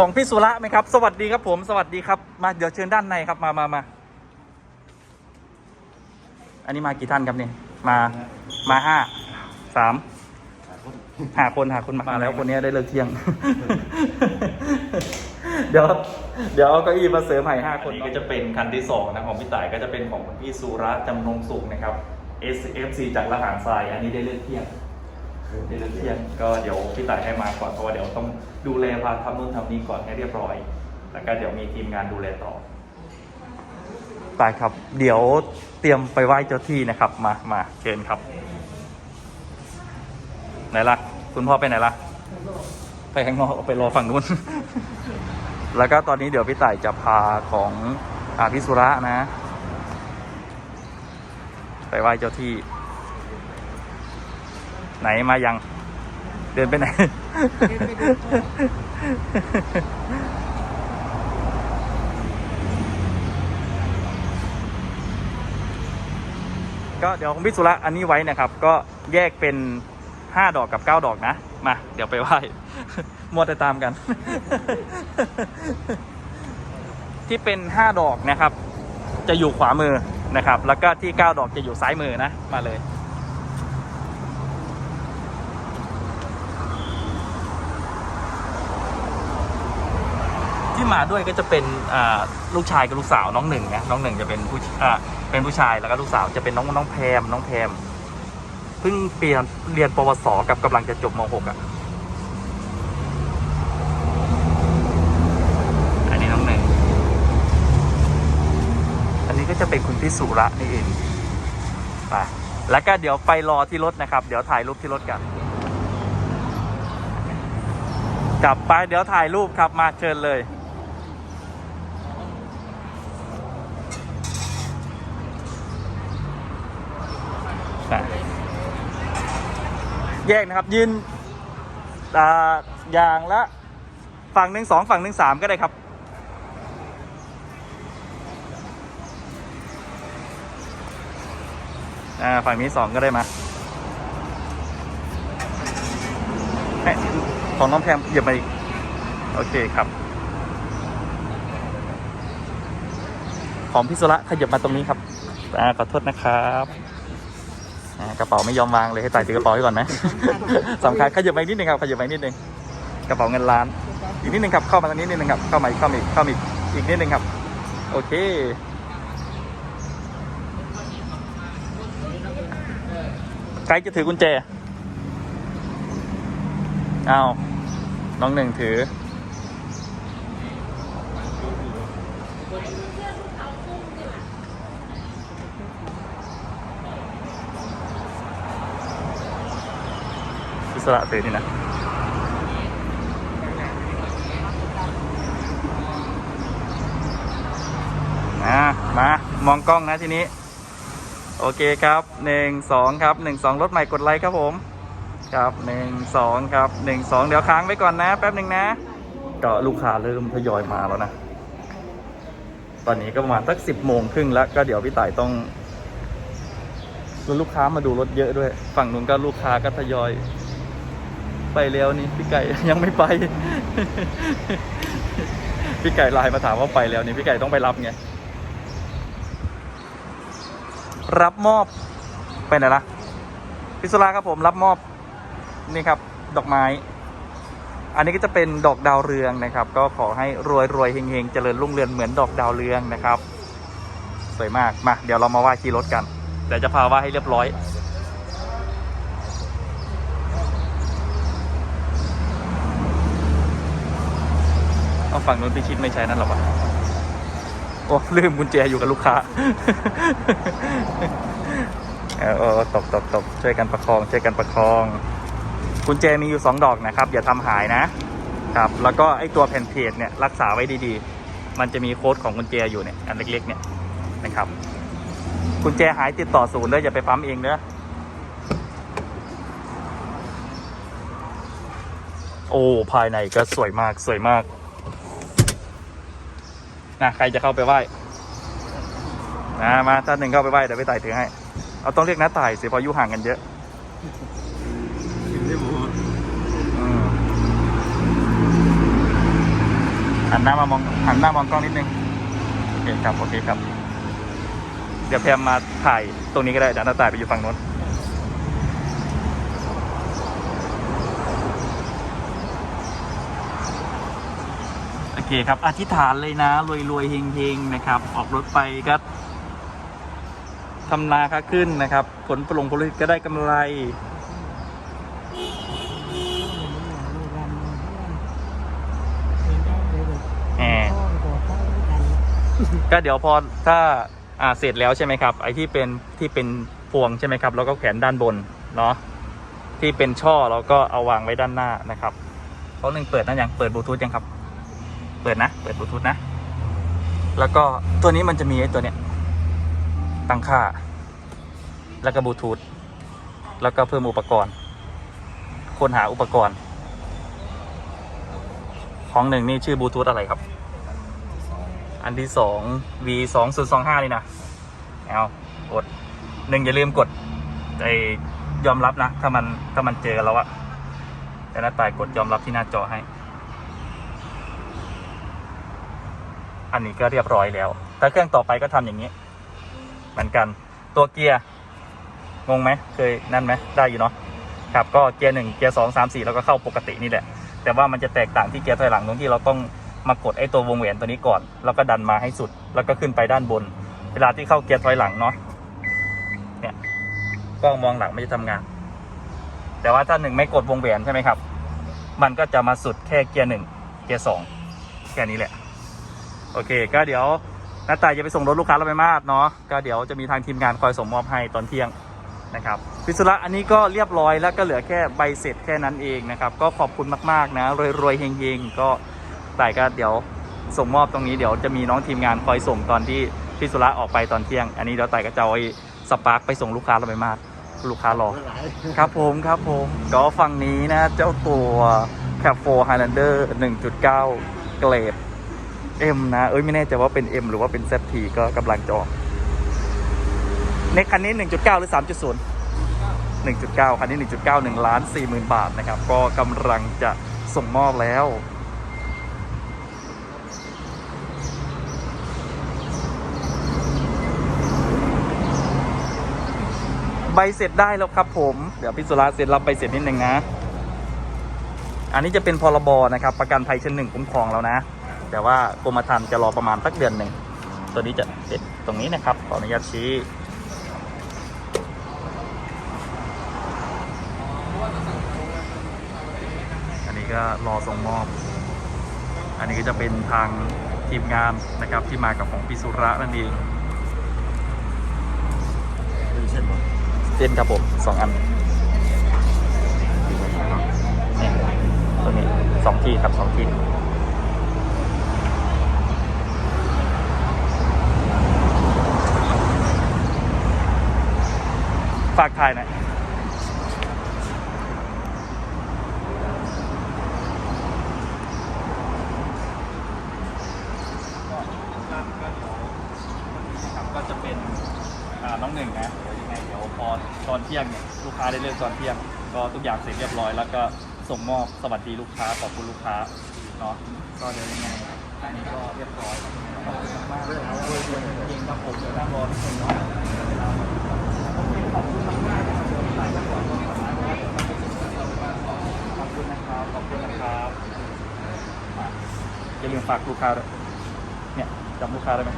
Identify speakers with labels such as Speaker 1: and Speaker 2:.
Speaker 1: ของพี่สุระไหมครับ สวัสดีครับผม สวัสดีครับ มาเดี๋ยวเชิญด้านในครับ มามามา อันนี้มากี่ท่านครับเนี่ย มา มาห้า สาม หาคนหาคนมาแล้วคนนี้ได้เลิกเที่ยง เดี๋ยว เดี๋ยวเอาเก้าอี้มาเสริมให้ห้าคนนี้ก็จะเป็นคันที่สองนะของพี่ต่ายก็จะเป็นของพี่สุระจำนงสุขนะครับ SFC จากละหารทราย อันนี้ได้เลิกเที่ยง ได้เลิกเที่ยงก็เดี๋ยวพี่ต่ายให้มาก่อนเพราะว่าเดี๋ยวต้องดูแลพาทำนู่นทำนี่ก่อนให้เรียบร้อย แล้วก็เดี๋ยวมีทีมงานดูแลต่อตายครับ เดี๋ยวเตรียมไปไหว้เจ้าที่นะครับมามาเชิญครับ ไหนล่ะ คุณพ่อไปไหนล่ะ ไปข้างนอกไปรอฝั่งนู้น แล้วก็ตอนนี้เดี๋ยวพี่ต่ายจะพาของอาพิสุระนะ ไปไหว้เจ้าที่ ไหนมายัง เดินไปไหนก็เดี๋ยวของพี่สุระอันนี้ไว้นะครับ ก็แยกเป็นห้าดอกกับเก้าดอกนะ มา เดี๋ยวไปไหว้ มัวแต่ตามกัน ที่เป็นห้าดอกนะครับ จะอยู่ขวามือนะครับ แล้วก็ที่เก้าดอกจะอยู่ซ้ายมือนะ มาเลย มาด้วยก็จะเป็นลูกชายกับลูกสาวน้องหนึ่งนะน้องหนึ่งจะเป็นผู้เป็นผู้ชายแล้วก็ลูกสาวจะเป็นน้องน้องแพมน้องแพมเพิ่งเปลี่ยนเรียนปวสกับกำลังจะจบม .6 อะอันนี้น้องหนึ่งอันนี้ก็จะเป็นคุณพี่สุระนี่เองไปแล้วก็เดี๋ยวไปรอที่รถนะครับ เดี๋ยวถ่ายรูปที่รถกันกลับไปเดี๋ยวถ่ายรูปครับมาเชิญเลย แยกนะครับ ยืนอ่าอย่างละฝั่งหนึ่งสองฝั่งหนึ่งสามก็ได้ครับ ฝั่งนี้สองก็ได้มาเอ๊ะของน้องแพมเหยียบมาอีก โอเคครับ ของพิสุระขยับมาตรงนี้ครับขอโทษนะครับ กระเป๋าไม่ยอมวางเลยให้ใส่ถือกระเป๋าไว้ก่อนไหมสำคัญขยับไปนิดนึงครับขยับไปนิดนึงกระเป๋าเงินล้าน อีกนิดนึงครับเข้ามาตรงนี้นิดนึงครับเข้ามาอีกเข้ามาอีกเข้ามาอีกอีกนิดนึงครับ โอเคใครจะถือกุญแจเอาน้องหนึ่งถือ สระถือนี่นะมามามองกล้องนะทีนี้ โอเคครับหนึ่งสองครับหนึ่งสองรถใหม่กดไลค์ครับผม ครับหนึ่งสองครับหนึ่งสองเดี๋ยวค้างไว้ก่อนนะ แป๊บหนึ่งนะ ก็ลูกค้าเริ่มทยอยมาแล้วนะ ตอนนี้ก็ประมาณสักสิบโมงครึ่งแล้วก็เดี๋ยวพี่ต่ายต้องแล้วลูกค้ามาดูรถเยอะด้วย ฝั่งนู้นก็ลูกค้าก็ทยอย ไปแล้วนี่พี่ไก่ยังไม่ไป พี่ไก่ไลน์มาถามว่าไปแล้วนี่พี่ไก่ต้องไปรับไง รับมอบไปไหนละพิศราครับผมรับมอบนี่ครับ ดอกไม้ อันนี้ก็จะเป็นดอกดาวเรืองนะครับ ก็ขอให้รวยรวยเฮงเฮงเจริญรุ่งเรืองเหมือนดอกดาวเรืองนะครับ สวยมากมาเดี๋ยวเรามาไหว้ขี่รถกันเดี๋ยวจะพาไหว้ให้เรียบร้อย เอาฝั่งนู้นพิชิตไม่ใช่นั่นหรอวะโอ้ลืมกุญแจอยู่กับลูกค้าเออตกตกตกช่วยกันประคองช่วยกันประคอง กุญแจมีอยู่สองดอกนะครับ อย่าทำหายนะครับ แล้วก็ไอตัวแผ่นเพจเนี่ยรักษาไว้ดีๆ มันจะมีโค้ดของกุญแจอยู่เนี่ยอันเล็กๆ เนี่ยนะครับ กุญแจหายติดต่อศูนย์เลยอย่าไปปั๊มเองเด้อโอ้ ภายในก็สวยมาก สวยมาก นะใครจะเข้าไปไหว้นะมาท่านหนึ่งเข้าไปไหว้เดี๋ยวไปไต่ถือให้ เอาต้องเรียกน้าต่ายสิเพราะอายุห่างกันเยอะอืมหันหน้ามามองหันหน้ามองกล้องนิดนึงโอเคครับโอเคครับ เดี๋ยวแพมมาถ่ายตรงนี้ก็ได้เดี๋ยวน้าตายไปอยู่ฝั่งโน้น เคครับ อธิษฐานเลยนะ รวยรวยๆเฮงเฮงๆนะครับ ออกรถไปก็ทำนาค้าขึ้นนะครับ ผลปลงผลิตก็ได้กำไรแหมก็เดี๋ยวพอถ้าอ่าเสร็จแล้วใช่ไหมครับ ไอ้ที่เป็นที่เป็นพวงใช่ไหมครับ แล้วก็แขวนด้านบนเนาะที่เป็นช่อเราก็เอาวางไว้ด้านหน้านะครับเขาหนึ่งเปิดนะยังเปิดบลูทูธยังครับ เปิดนะ เปิดบลูทูธนะ แล้วก็ตัวนี้มันจะมีไอ้ตัวเนี้ย ตั้งค่า แล้วก็บลูทูธ แล้วก็เพิ่มอุปกรณ์ ค้นหาอุปกรณ์ ของหนึ่งนี่ชื่อบลูทูธอะไรครับ อันที่สอง V สองศูนย์สองห้านี่นะ เอากดหนึ่งอย่าลืมกดไอยอมรับนะ ถ้ามันถ้ามันเจอแล้วอะแต่น้าตายกดยอมรับที่หน้าจอให้ อันนี้ก็เรียบร้อยแล้ว ถ้าเครื่องต่อไปก็ทำอย่างนี้ เหมือนกัน ตัวเกียร์ งงไหม เคยนั่นไหม ได้อยู่เนาะ ครับ ก็เกียร์หนึ่งเกียร์สองสามสี่แล้วก็เข้าปกตินี่แหละ แต่ว่ามันจะแตกต่างที่เกียร์ถอยหลังตรงที่เราต้องมากดไอ้ตัววงแหวนตัวนี้ก่อน แล้วก็ดันมาให้สุด แล้วก็ขึ้นไปด้านบน เวลาที่เข้าเกียร์ถอยหลังเนาะ เนี่ย กล้องมองหลังไม่จะทำงาน แต่ว่าถ้าหนึ่งไม่กดวงแหวนใช่ไหมครับ มันก็จะมาสุดแค่เกียร์หนึ่งเกียร์สองแค่นี้แหละ โอเค ก็เดี๋ยวน้าตายจะไปส่งรถลูกค้าเราไปมาดเนาะก็เดี๋ยวจะมีทางทีมงานคอยส่งมอบให้ตอนเที่ยงนะครับพิสุระอันนี้ก็เรียบร้อยแล้วก็เหลือแค่ใบเสร็จแค่นั้นเองนะครับ ก็ขอบคุณมากๆนะรวยๆเฮงๆก็แต่ก็เดี๋ยวส่งมอบตรงนี้เดี๋ยวจะมีน้องทีมงานคอยส่งตอนที่พิสุระออกไปตอนเที่ยง อันนี้เดี๋ยวไต่ก็จะเอาสปาร์คไปส่งลูกค้าเราไปมาดลูกค้ารอครับผมครับผมก็ฝั่งนี้นะเจ้าตัว c a p 4 Highlander 1.9 เกรด M นะ เอ้ยไม่แน่ใจว่าเป็น M หรือว่าเป็น ZT ก็กำลังจะออก ในคันนี้ 1.9 หรือ 3.0 1.9 คันนี้ 1.9 1ล้าน4หมื่นบาทนะครับ ก็กำลังจะส่งมอบแล้ว ใบเสร็จได้แล้วครับผม เดี๋ยวพิสุราเซ็นรับใบเสร็จนิดหนึ่งนะ อันนี้จะเป็นพรบนะครับ ประกันภัยชั้นหนึ่งคุ้มครองแล้วนะ แต่ว่ากรมธรรม์จะรอประมาณสักเดือนหนึ่งตัวนี้จะเสร็จตรงนี้นะครับขออนุญาตชี้อันนี้ก็รอส่งมอบ อันนี้ก็จะเป็นทางทีมงานนะครับที่มากับของพิสุระนั่นเอง
Speaker 2: เช่นว่า
Speaker 1: เส้นครับผมสองอันเนี่ยตัวนี้สองที่ครับสองที่ ฝากถ่ายหน่อยก็จะเป็นอ่าน้องหนึ่งนะเดี๋ยวยังไงเดี๋ยวพอตอนเที่ยงเนี่ยลูกค้าได้เลือกตอนเที่ยง ก็ทุกอย่างเสร็จเรียบร้อย แล้วก็ส่งมอบสวัสดีลูกค้าขอบคุณลูกค้าเนาะก็เดี๋ยวยังไงอันนี้ก็เรียบร้อยขอบคุณมากเลยครับจริงๆครับผมเดี๋ยวนั่งรอทุกคนเนาะเวลาหมดขอบคุณมากๆนะครับเดี๋ยวถ่ายก่อนขอบคุณนะครับขอบคุณนะครับอะอย่าลืม ฝากลูกค้าด้วยเนี่ยจำลูกค้าได้ไหม